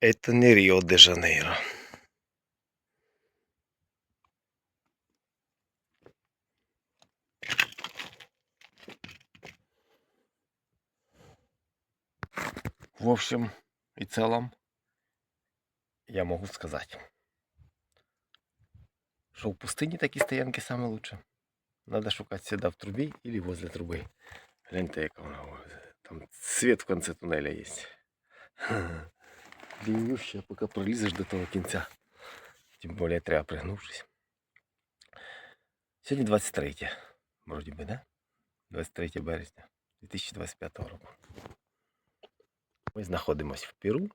Это не Рио-де-Жанейро. В общем и целом, я могу сказать, что в пустыне такие стоянки самые лучшие. Надо шукать всегда в трубе или возле трубы. Гляньте, яка вона. ось. Там свет в конце туннеля есть. Длиннющая, пока пролізеш до того кінця. Тим більше треба пригнувшись. Сьогодні 23. Вроді би, да? 23 березня 2025 року. Ми знаходимося в Перу.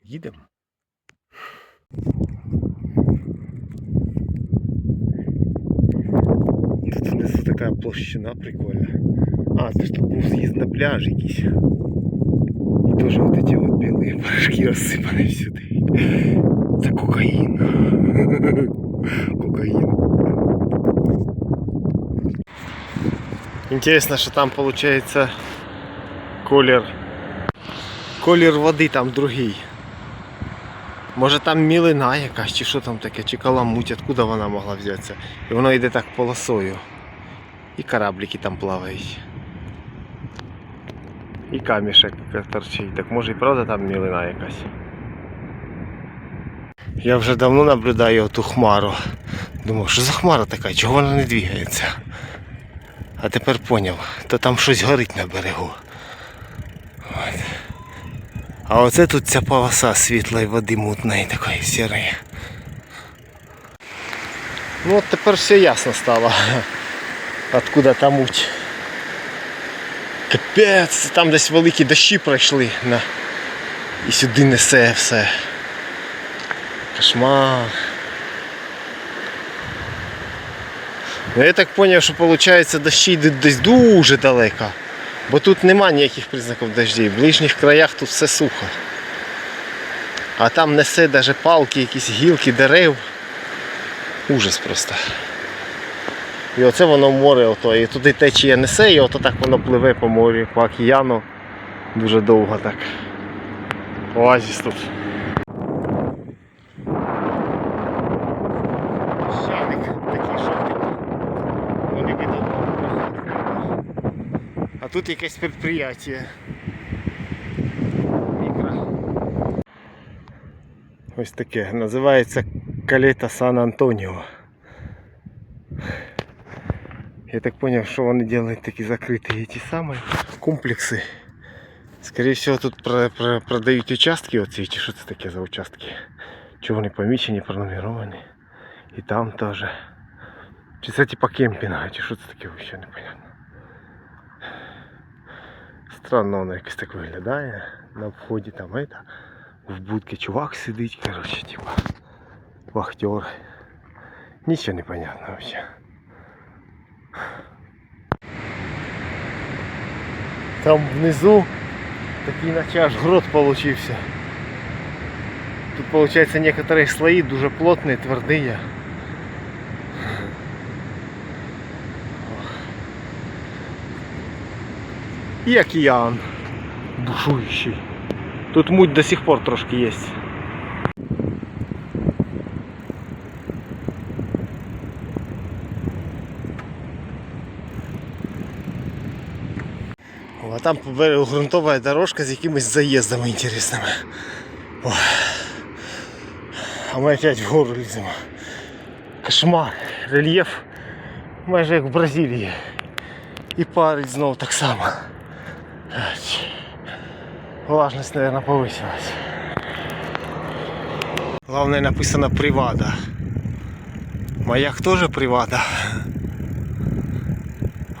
Їдемо. Тут внизу така площина прикольна. А, це ж тут був з'їзд на пляж якийсь. І теж от эти от білі порошки розсипані всюди. Це кокаїн. Кокаїн. Інтересно, що там виходить колір. Колір води там другий. Може там мілина якась, чи що там таке, чи каламуть, откуда вона могла взятися. І воно йде так полосою. І кораблики там плавають. І камішек торчить. Так може і правда там мілина якась. Я вже давно наблюдаю ту хмару. Думав, що за хмара така, чого вона не двигається. А тепер поняв, то там щось горить на берегу. От. А оце тут ця полоса світлої води мутної такої сірої. Ну от тепер все ясно стало. Откуда там муть. Капець, там десь великі дощі пройшли на... і сюди несе все. Кошмар. Ну, я так зрозумів, що виходить дощі йдуть десь дуже далеко. Бо тут нема ніяких признаків дождей. В ближніх краях тут все сухо. А там несе навіть палки, якісь гілки дерев. Ужас просто. І оце воно море, ото, і туди течія несе, і ото так воно пливе по морю, по океану. Дуже довго так. Оазіс тут. Щаник такий жовтий. Вони видно. А тут якесь підприємство. Мікро. Ось таке. Називається Калета Сан Я так понял, що вони делают такі закриті эти самые комплекси. Скорее всего тут про, про, продають участки оці, чи що це таке за участки. Чого вони помічені, пронумеровані. І там теж. Чи це типа кемпінга, чи що це таке вообще непонятно. Странно воно якось так виглядає. На вході там это, в будці чувак сидить, короче, типа вахтер. Нічого не понятно вообще. Там внизу такий наче аж грот получився. Тут получается некоторые слои дуже плотные, твердые. И океан бушующий. Тут муть до сих пор трошки есть. А там по берегу грунтовая дорожка з якимись заїздами інтересними. Ой. А ми опять в гору ліземо. Кошмар, рельєф майже як в Бразилії. І парить знову так само. Ать. Влажність, мабуть, повисилась. Главное написано привада. Маяк тоже привада.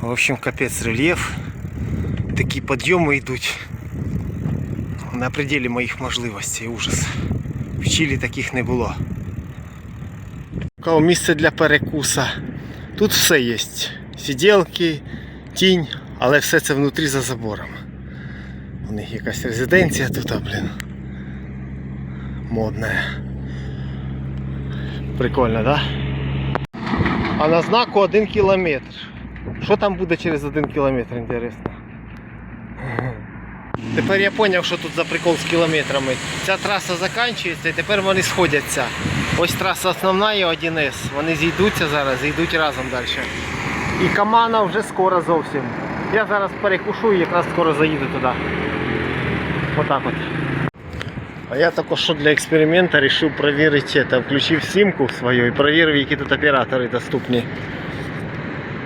В общем, капец рельєф. Такі підйоми йдуть на пределі моїх можливостей. Ужас. В Чилі таких не було. Таке місце для перекуса. Тут все є. Сиділки, тінь, але все це внутрі за забором. У них якась резиденція тут, а, блін. Модна. Прикольно, да? А на знаку один кілометр. Що там буде через один кілометр, інтересно? Тепер я зрозумів, що тут за прикол з кілометрами. Ця траса закінчується і тепер вони сходяться. Ось траса основна і 1С. Вони зійдуться зараз і йдуть разом далі. І Камана вже скоро зовсім. Я зараз перекушу і якраз скоро заїду туди. Отак от. А я також що для експерименту вирішив перевірити це. Включив симку свою і перевірив, які тут оператори доступні.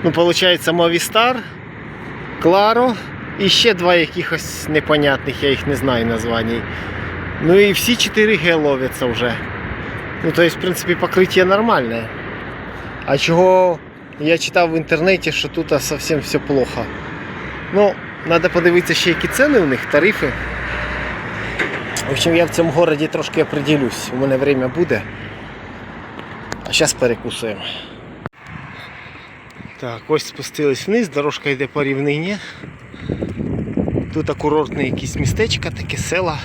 Ну, виходить, Movistar, Claro і ще два якихось непонятних, я їх не знаю названий. Ну і всі 4G ловляться вже. Ну, то есть, в принципі, покриття нормальне. А чого я читав в інтернеті, що тут зовсім все плохо. Ну, треба подивитися ще які ціни у них, тарифи. В общем, я в цьому городі трошки определюсь. У мене время буде. А зараз перекусуємо. Так, ось спустились вниз, дорожка йде по рівнині. Тут курортне якісь містечка, таке села.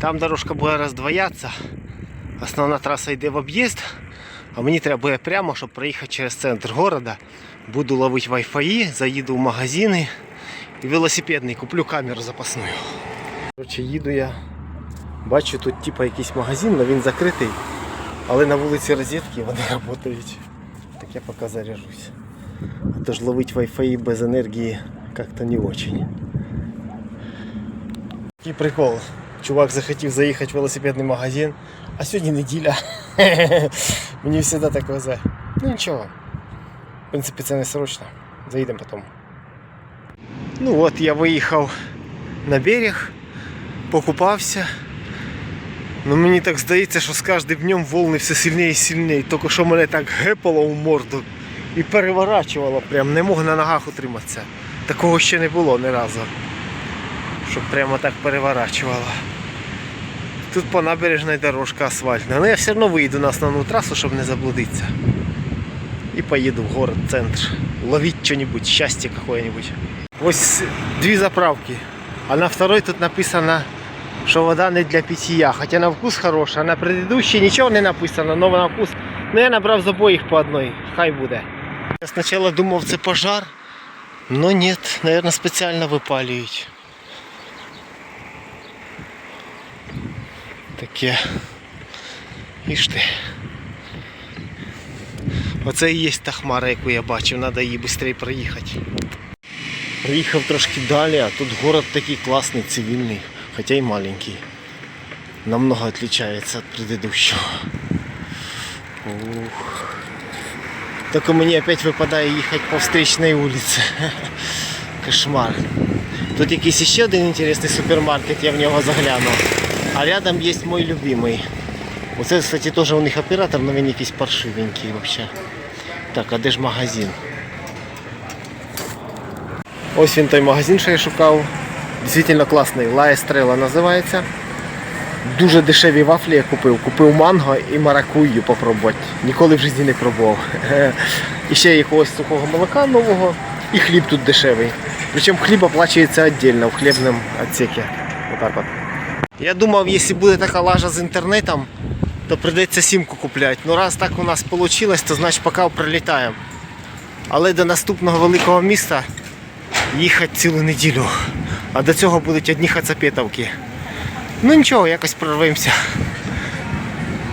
Там дорожка буде роздвоятися. Основна траса йде в об'їзд, а мені треба буде прямо, щоб проїхати через центр города. Буду ловити Wi-Fi, заїду в магазини і велосипедний, куплю камеру запасну. Коротше, їду я. Бачу тут типа якийсь магазин, але він закритий. Але на вулиці розетки вони працюють. Так я поки заряжусь. А то ж ловить Wi-Fi без енергії как-то не очень. Такий прикол. Чувак захотів заїхати в велосипедний магазин, а сьогодні неділя. Мені завжди так везе. Ну нічого. В принципі, це не срочно. Заїдемо потім. Ну от я виїхав на берег, покупався. Ну мені так здається, що з кожним днем волни все сильніше і сильніше. Тільки що мене так гепало в морду і переворачувало прям, не мог на ногах утриматися. Такого ще не було ні разу. Щоб прямо так переворачувало. Тут по набережній дорожка асфальтна. Але я все одно вийду на основну трасу, щоб не заблудитися. І поїду в город, центр. Ловить что-нибудь, счастье какое-нибудь. Ось дві заправки. А на второй тут написано, що вода не для питья. Хоча на вкус хороша, на предыдущей нічого не написано, але на вкус. Ну я набрав з обоїх по одной. Хай буде. Я спочатку думав, це пожар. Но нет, наверное, спеціально випалюють. Таке. Іж ти. Оце і є та хмара, яку я бачив, треба її швидше проїхати. Приїхав трошки далі, а тут город такий класний, цивільний, хоча й маленький. Намного отличается от предыдущего. Ух. Только мне опять выпадает ехать по встречной улице. Кошмар. Тут якийсь ще один інтересний супермаркет, я в нього загляну. А рядом є мой любимий. Оце, кстати, теж у них оператор, але він якийсь паршивенький вообще. Так, а де ж магазин? Ось він той магазин, що я шукав. Дійсно класний. La Estrella називається. Дуже дешеві вафлі я купив. Купив манго і маракую попробувати. Ніколи в житті не пробував. І ще якогось сухого молока нового. І хліб тут дешевий. Причому хліб оплачується віддільно в хлібному відсекі. Отак от. Я думав, якщо буде така лажа з інтернетом, то прийдеться сімку купляти. Ну раз так у нас вийшло, то значить поки прилітаємо. Але до наступного великого міста їхати цілу неділю. А до цього будуть одні хацапетовки. Ну нічого, якось прорвемося.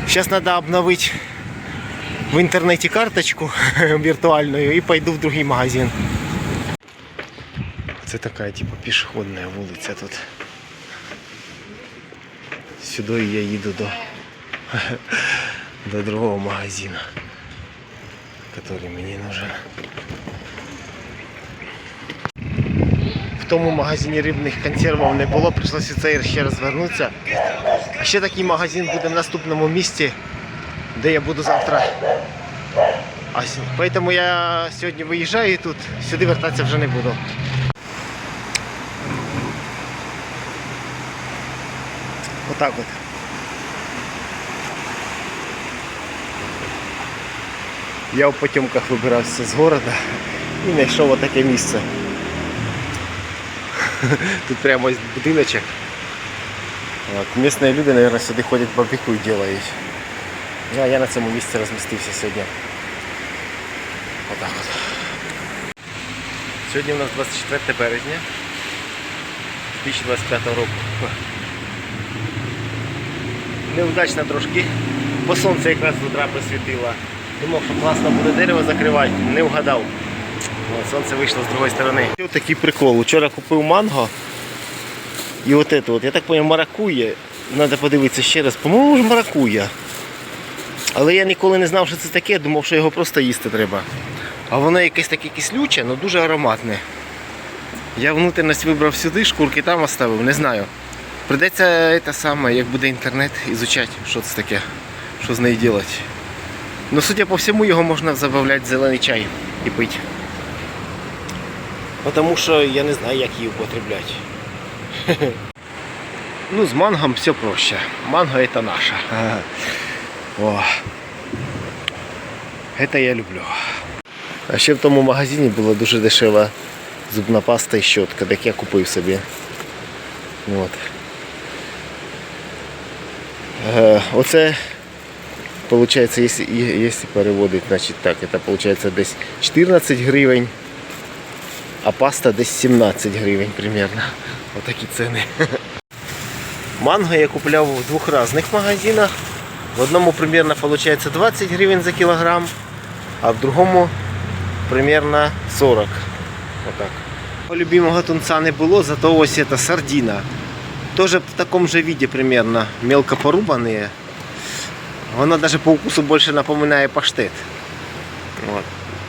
Зараз треба обновити в інтернеті карточку віртуальну і пойду в другий магазин. Це така типу пішохідна вулиця тут. Сюди я їду до, до другого магазину, який мені нужен. В тому магазині рибних консервів не було, прийшлося цей ще розвернутися. А ще такий магазин буде в наступному місті, де я буду завтра. Ось. Тому я сьогодні виїжджаю і тут сюди вертатися вже не буду. Отак от. Я в потемках вибирався з города і знайшов отаке місце. Тут прямо ось будиночок. От, Місні люди, мабуть, сюди ходять барбекю і роблять. А я на цьому місці розмістився сьогодні. Отак от. Сьогодні у нас 24 березня. 2025 року. Неудачно трошки, бо сонце якраз з утра присвітило. Думав, що класно буде дерево закривати, не вгадав. О, сонце вийшло з другої сторони. Ось такий прикол. Вчора купив манго. І от це, от, я так зрозумів, маракує. Треба подивитися ще раз. По-моєму, ж маракуя. Але я ніколи не знав, що це таке, думав, що його просто їсти треба. А воно якесь таке кислюче, але дуже ароматне. Я внутрішність вибрав сюди, шкурки там оставив, не знаю. Придеться те саме, як буде інтернет, ізучати, що це таке, що з нею робити. Ну, судя по всьому, його можна забавляти в зелений чай і пити. Тому що я не знаю, як її употребляти. Ну, з мангом все проще. Манго это наше. О. Это я люблю. А ще в тому магазині була дуже дешева зубна паста і щотка, так я купив собі. От. Е, оце, виходить, якщо, якщо переводити, значить так, це виходить десь 14 гривень, а паста десь 17 гривень примерно. Отакі ціни. Манго я купляв в двох різних магазинах. В одному примерно виходить 20 гривень за кілограм, а в другому примерно 40. Отак. Любимого тунца не було, зато ось это сардина. Тоже в таком же виде примерно, мелко порубанные. Вона даже по вкусу больше напоминає паштет. Вот.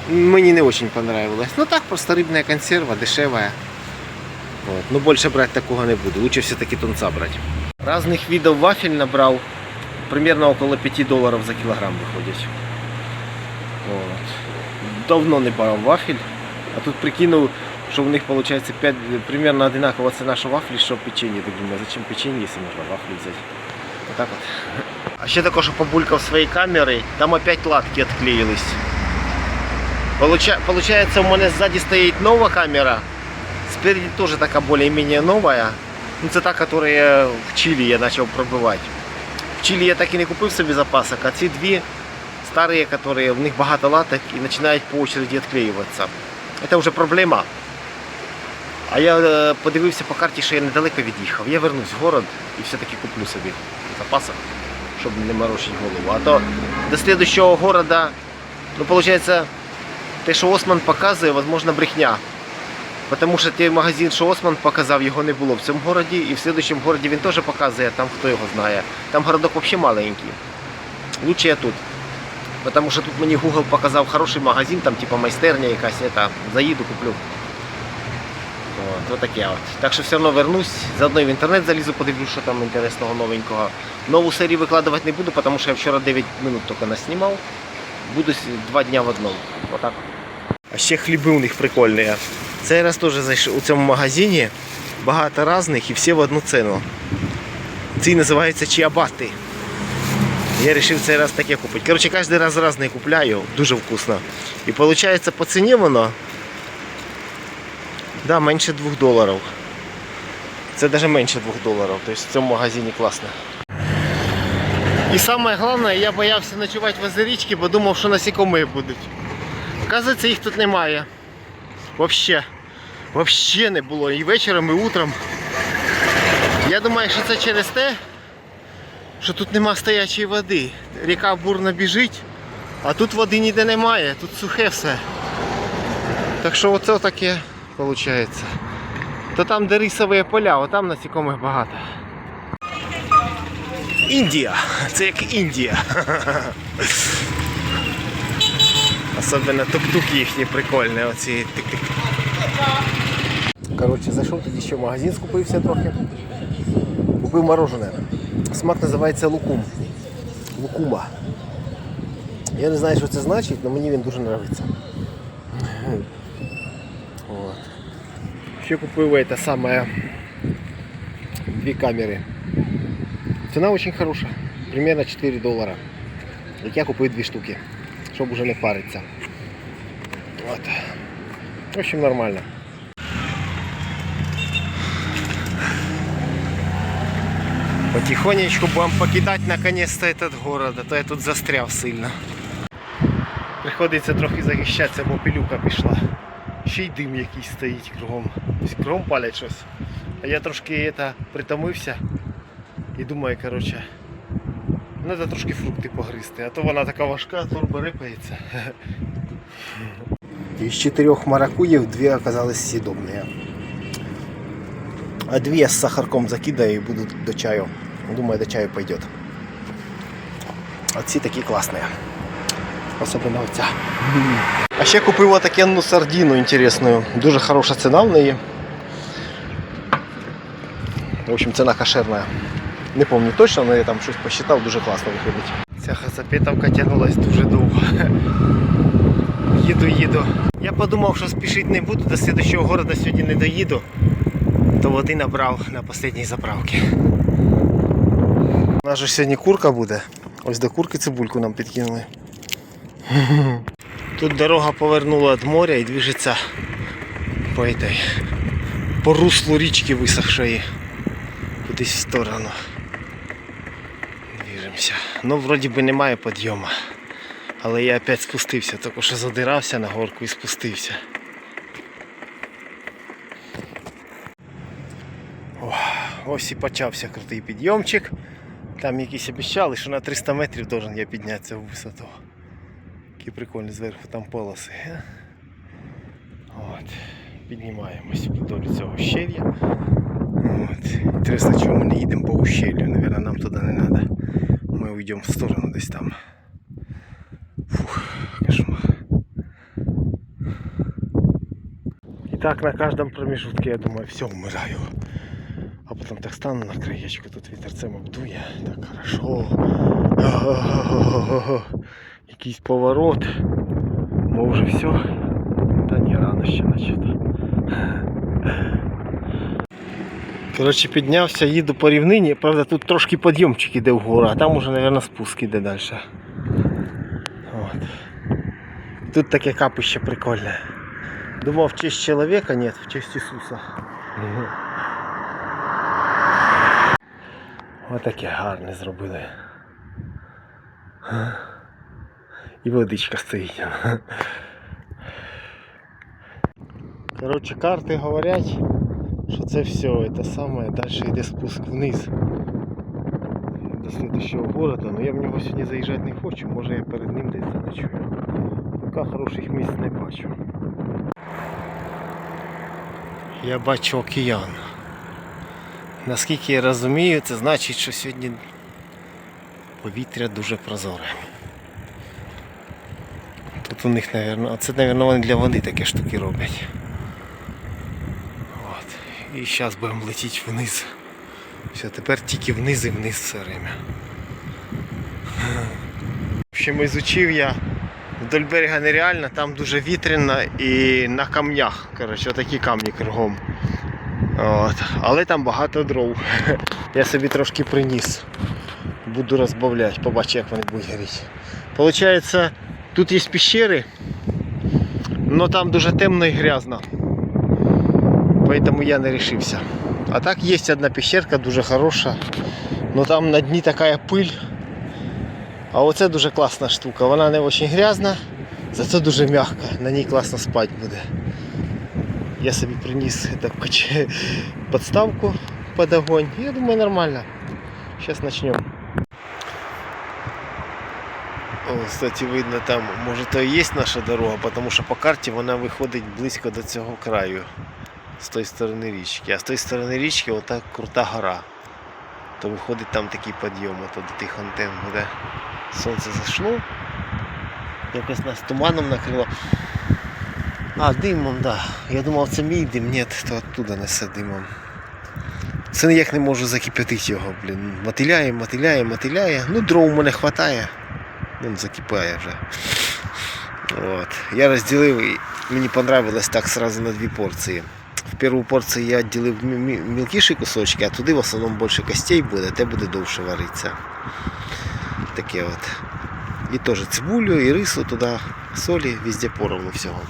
Мені не очень понравилось. Ну так, просто рыбная консерва, дешевая. Вот. Но больше брать такого не буду. Лучше все-таки тунца брать. Разных видов вафель набрал. Примерно около 5 долларов за килограмм выходит. Вот. Давно не брав вафель. А тут прикинув, що в них виходить 5, примерно одинакова ціна, що вафлі, що печенье. Так думаю, зачем печенье, якщо можна вафлі взяти. Отак от. А ще також побулькав своєї камери, там опять латки відклеїлись. Получа- Получается, у мене сзади стоит новая камера, спереди тоже такая более-менее новая. Ну, це та, которая в Чилі я почав пробивати. В Чилі я так і не купив собі запасок, а ці дві старі, которые, в них багато латок і починають по очереді відклеюватися. Це вже проблема. А я е, подивився по карті, що я недалеко від'їхав. Я вернусь в город і все-таки куплю собі запасок, щоб не морочити голову. А то до слідчого города, ну, виходить, те, що Осман показує, можливо, брехня. Тому що той магазин, що Осман показав, його не було в цьому городі, і в слідчому городі він теж показує, там хто його знає. Там городок взагалі маленький. Лучше я тут. Потому що тут мені Google показав хороший магазин, там типа майстерня якась, это, заїду, куплю. От, таке от. Так що все одно вернусь, заодно і в інтернет залізу, подивлюсь, що там інтересного новенького. Нову серію викладувати не буду, тому що я вчора 9 минут тільки наснімав. Буду с- два дня в одному. Отак. А ще хліби у них прикольні. Цей раз теж зайшов у цьому магазині. Багато різних і всі в одну ціну. Ці називаються чиабати. Я вирішив цей раз таке купити. Коротше, кожен раз різний купляю, дуже вкусно. І виходить по ціні воно да, менше 2 доларів. Це навіть менше 2 доларів. Тобто в цьому магазині класно. І саме головне, я боявся ночувати возле річки, бо думав, що насікомі будуть. Оказується, їх тут немає. Вообще. Вообще не було. І вечором, і утром. Я думаю, що це через те, що тут нема стоячої води. Ріка бурно біжить, а тут води ніде немає, тут сухе все. Так що оце таке виходить. То там, де рисові поля, а там насікомих багато. Індія. Це як Індія. Особливо тук-туки їхні прикольні. Оці тик-тик. Коротше, зайшов тоді ще в магазин, скупився трохи. Купив морожене. Смак називається лукум. Лукума. Я не знаю, що це значить, але мені він дуже подобається. Ще купив це саме дві камери. Ціна дуже хороша. Примерно 4 долара. Як я купив дві штуки, щоб уже не паритися. От. В общем, нормально. Потихонечку будем покидать наконец-то этот город, а то я тут застряв сильно. Приходиться трохи захищатися, бо пилюка пішла. ще й дим якийсь стоїть кругом. Ось кругом палять щось. А я трошки это, притомився і думаю, коротше, треба трошки фрукти погризти, а то вона така важка, торба рипається. Из четырех маракуев две оказались съедобные. А две с сахарком закидаю и будут до чаю. Думаю, до чаю пойдет. Оці такі класні. Особливо оця. А ще купив отакенну сардину інтересну. Дуже хороша ціна в неї. В общем, ціна кошерна. Не пам'ятаю точно, але я там щось посчитав, дуже класно виходить. Ця хазапетовка тягнулась дуже довго. Їду, їду. Я подумав, що спішити не буду, до слідчого города сьогодні не доїду, то води набрав на останній заправці. У нас же сьогодні курка буде. Ось до курки цибульку нам підкинули. Тут дорога повернула від моря і движеться по, этой, по руслу річки висохшої. Кудись в сторону. Движемося. Ну, вроді би немає підйому. Але я опять спустився, тільки що задирався на горку і спустився. О, ось і почався крутий підйомчик. Там якісь обіцяли, що на 300 метрів должен я піднятися в висоту. Які прикольні зверху там полоси. е. От. Піднімаємось вдоль цього щелля. От. Інтересно, чому не їдемо по ущелью. Наверное, нам туди не треба. Ми уйдемо в сторону десь там. Фух, кошмар. И так на каждом промежутке я думаю, все, умираю. А потом так стану на краєчку, тут вітерцем обдує, так хорошо. Ого-го-го-го. Якийсь поворот. Ми вже все. Та ні, рано ще начати. Коротше, піднявся, їду по рівнині. Правда, тут трошки підйомчик іде вгору, а там уже, мабуть, спуск іде далі. Вот. Тут таке капище прикольне. Думав в честь человека, нет, в честь Ісуса. Отаке гарне зробили. І водичка стоїть. Коротше, карти говорять, що це все, це саме, далі йде спуск вниз до следующего города, но я в нього сьогодні заїжджати не хочу, може я перед ним десь заночую. Поки хороших місць не бачу. Я бачу океан. Наскільки я розумію, це значить, що сьогодні повітря дуже прозоре. Тут у них, мабуть, це, мабуть, вони для води такі штуки роблять. І зараз будемо летіти вниз. Все, тепер тільки вниз і вниз все время. Общем, изучив я вдоль берега нереально, там дуже вітряно і на камнях. Коротше, отакі камні кругом. От. Але там багато дров. Я собі трошки приніс. Буду розбавляти, побачу, як вони будуть горіти. Получається, тут є пещери, але там дуже темно і грязно. Поэтому я не решился. А так есть одна пещерка, дуже хороша. Но там на дні така пиль. А оце дуже класна штука. Вона не дуже грязна, зато дуже м'яка. На ній класно спати буде. Я собі так, коч- подставку под огонь. Я думаю нормально. Сейчас начнем. Кстати, видно там, може то і є наша дорога, тому що по карті вона виходить близько до цього краю з тої сторони річки. А з тої сторони річки отак крута гора. То виходить там такий підйом, то до тих антенн буде. Сонце зайшло. Якось нас туманом накрило. А, димом, так. Да. Я думав це мій дим, ні, то оттуда несе димом. Це ніяк не можу закип'ятити його, блін. Мотиляє, мотиляє, мотиляє. Ну, дров у мене вистачає. Він закипає вже. От. Я розділив і мені понравилось так сразу на дві порції. В першу порцію я мі- мілкіші кусочки, а туди в основному більше костей буде, те буде довше варитися. Таке от. І теж цибулю, і рису туди, солі, везде поровну всього.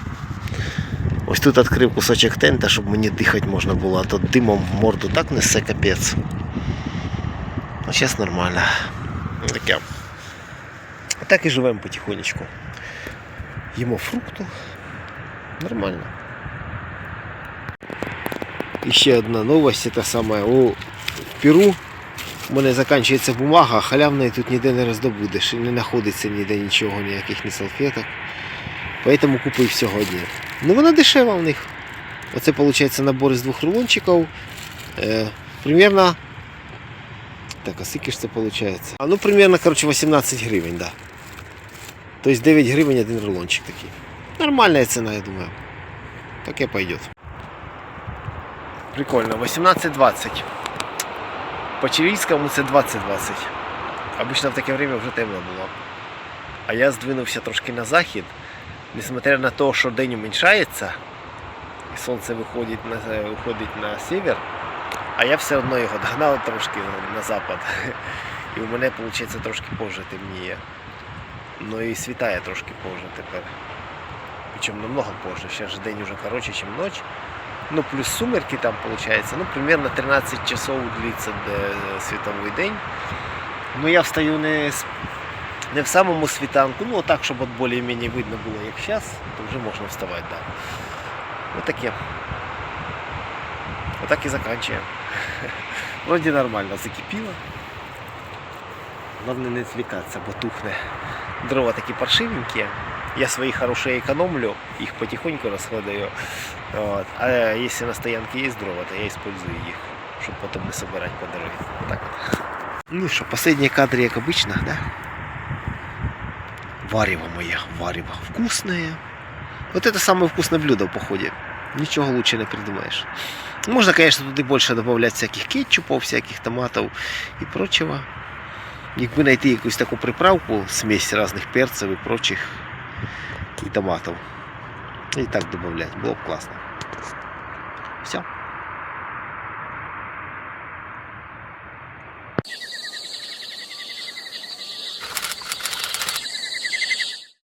Ось тут відкрив кусочок тента, щоб мені дихати можна було, а то димом в морду так несе капець. А зараз нормально. Таке. Так і живемо потихонечку. Їмо фрукту. Нормально. Ще одна новость, це саме у Перу. У мене закінчується бумага, а халявної тут ніде не роздобудеш. Не знаходиться ніде нічого, ніяких ні салфеток. Поэтому купив сьогодні. Ну вона дешева в них. Оце виходить набор із двох рулончиків. Е, примерно. Так, а скільки ж це виходить? А ну примерно, короче, 18 гривень, да. Тобто 9 гривень один рулончик такий. Нормальная ціна, я думаю. Таке пойдет. Прикольно, 18.20. По чилійському це 20.20. Обично в таке время вже темно було. А я здвинувся трошки на захід, несмотря на те, що день уменьшається, і сонце виходить на, виходить на север, а я все одно його догнав трошки на запад. І у мене, виходить, трошки позже темніє. Ну і світає трошки позже тепер. Причем намного позже. Же день уже короче, чем ночь. Ну, плюс сумерки там получается. Ну, примерно 13 часов длится до световой день. Ну, я встаю не, не в самому світанку, ну, так, щоб от більш-менш видно було, як зараз, то вже можна вставати, да. Вот таке. Вот так і заканчиваем. Вроде нормально, закипіло. Главное не отвлекаться, бо тухне. Дрова такі паршивенькі Я свои хорошие экономлю, их потихоньку расходую. Вот. А если на стоянке есть дрова, то я использую их, чтобы потом не собирать по дороге. Вот так вот. Ну что, последние кадры, как обычно, да? Варево мое, варево. Вкусное. Вот это самое вкусное блюдо в походе. Ничего лучше не придумаешь. Можно, конечно, туди больше добавлять всяких кетчупов, всяких томатов и прочего. Якби знайти якусь таку приправку, смесь різних перців і прочих і томатів. І так добавлять було б класно. Все.